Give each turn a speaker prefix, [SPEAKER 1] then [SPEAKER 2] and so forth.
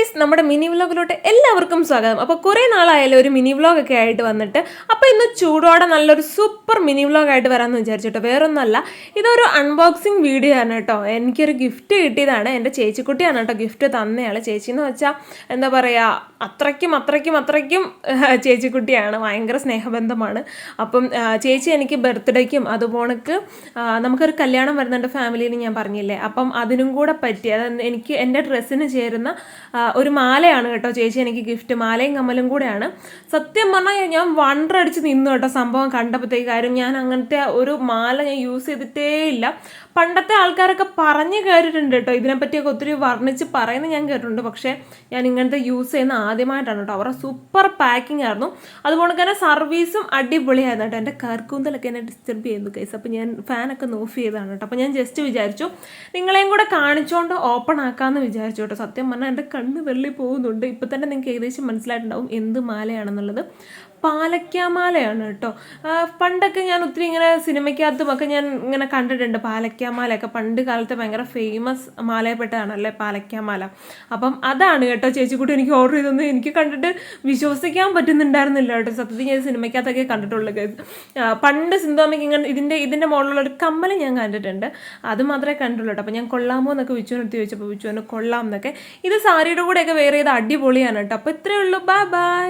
[SPEAKER 1] Guys നമ്മുടെ mini വ്ലോഗിലോട്ട് എല്ലാവർക്കും സ്വാഗതം. അപ്പോൾ കുറേ നാളായാലും ഒരു മിനി വ്ളോഗ് ഒക്കെ ആയിട്ട് വന്നിട്ട്. അപ്പോൾ ഇന്ന് ചൂടോടെ നല്ലൊരു സൂപ്പർ മിനി വ്ളോഗ് ആയിട്ട് വരാമെന്ന് വിചാരിച്ചിട്ടോ. വേറൊന്നുമല്ല ഇതൊരു അൺബോക്സിങ് വീഡിയോ ആണ് കേട്ടോ. എനിക്കൊരു ഗിഫ്റ്റ് കിട്ടിയതാണ്. എന്റെ ചേച്ചിക്കുട്ടിയാണ് കേട്ടോ ഗിഫ്റ്റ് തന്നയാൾ ചേച്ചി എന്ന് വെച്ചാൽ എന്താ പറയുക അത്രയ്ക്കും അത്രയ്ക്കും അത്രയ്ക്കും ചേച്ചിക്കുട്ടിയാണ്. ഭയങ്കര സ്നേഹബന്ധമാണ്. അപ്പം ചേച്ചി എനിക്ക് ബർത്ത്ഡേക്കും അതുപോണക്ക് നമുക്കൊരു കല്യാണം വരുന്നുണ്ട് ഫാമിലിയിൽ ഞാൻ പറഞ്ഞില്ലേ. അപ്പം അതിനും കൂടെ പറ്റി എനിക്ക് എന്റെ ഡ്രസ്സിന് ചേരുന്ന ഒരു മാലയാണ് കേട്ടോ ചേച്ചി എനിക്ക് ഗിഫ്റ്റ് മാലയും കമ്മലും കൂടെയാണ്. സത്യം പറഞ്ഞാൽ ഞാൻ വണ്ടർ അടിച്ച് നിന്നു കേട്ടോ സംഭവം കണ്ടപ്പോഴത്തേക്ക് കാര്യം. ഞാൻ അങ്ങനത്തെ ഒരു മാല ഞാൻ യൂസ് ചെയ്തിട്ടേ ഇല്ല. പണ്ടത്തെ ആൾക്കാരൊക്കെ പറഞ്ഞു കേട്ടിട്ടുണ്ട് കേട്ടോ. ഇതിനെപ്പറ്റിയൊക്കെ ഒത്തിരി വർണിച്ച് പറയുന്നത് ഞാൻ കേട്ടിട്ടുണ്ട്. പക്ഷേ ഞാൻ ഇങ്ങനത്തെ യൂസ് ചെയ്യുന്ന ആദ്യമായിട്ടാണ് കേട്ടോ. അവരുടെ സൂപ്പർ പാക്കിംഗ് ആയിരുന്നു. അതുപോലെ തന്നെ സർവീസും അടിപൊളിയായിരുന്നു കേട്ടോ. എന്റെ കർക്കൂന്തലൊക്കെ എന്നെ ഡിസ്റ്റർബ് ചെയ്യുന്നു കേസ് അപ്പോൾ ഞാൻ ഫാനൊക്കെ ഓഫ് ചെയ്തതാണ് കേട്ടോ. അപ്പോൾ ഞാൻ ജസ്റ്റ് വിചാരിച്ചു നിങ്ങളെയും കൂടെ കാണിച്ചുകൊണ്ട് ഓപ്പൺ ആക്കാമെന്ന് വിചാരിച്ചു കേട്ടോ. സത്യം പറഞ്ഞാൽ എന്റെ കണ്ണ് വെള്ളി പോകുന്നുണ്ട്. ഇപ്പം തന്നെ നിങ്ങൾക്ക് ഏകദേശം മനസ്സിലായിട്ടുണ്ടാവും എന്ത് മാലയാണെന്നുള്ളത്. പാലക്കാമാലയാണ് കേട്ടോ. പണ്ടൊക്കെ ഞാൻ ഒത്തിരി ഇങ്ങനെ സിനിമയ്ക്കകത്തും ഒക്കെ ഞാൻ ഇങ്ങനെ കണ്ടിട്ടുണ്ട്. പാലക്കാമാലയൊക്കെ പണ്ട് കാലത്തെ ഭയങ്കര ഫേമസ് മാലയപ്പെട്ടതാണല്ലേ പാലക്കാമാല. അപ്പം അതാണ് കേട്ടോ ചേച്ചിക്കുട്ടി എനിക്ക് ഓർഡർ ചെയ്തൊന്നും എനിക്ക് കണ്ടിട്ട് വിശ്വസിക്കാൻ പറ്റുന്നുണ്ടായിരുന്നില്ല കേട്ടോ. സത്യത്തിൽ ഞാൻ സിനിമയ്ക്കകത്തൊക്കെ കണ്ടിട്ടുള്ളൂ. പണ്ട് സിന്ധോമയ്ക്ക് ഇങ്ങനെ ഇതിന്റെ ഇതിന്റെ മുകളിലുള്ള ഒരു കമ്മൽ ഞാൻ കണ്ടിട്ടുണ്ട്. അത് മാത്രമേ കണ്ടുള്ളൂ കേട്ടോ. അപ്പോൾ ഞാൻ കൊള്ളാമോ എന്നൊക്കെ വിച്ചുവിനെടുത്ത് ചോദിച്ചപ്പോൾ വിച്ചുവിന് കൊള്ളാം എന്നൊക്കെ. ഇത് സാരിയുടെ കൂടെയൊക്കെ വേറെ ചെയ്ത് അടിപൊളിയാണ് കേട്ടോ. അപ്പോൾ ഇത്രയേ ഉള്ളൂ. Bye bye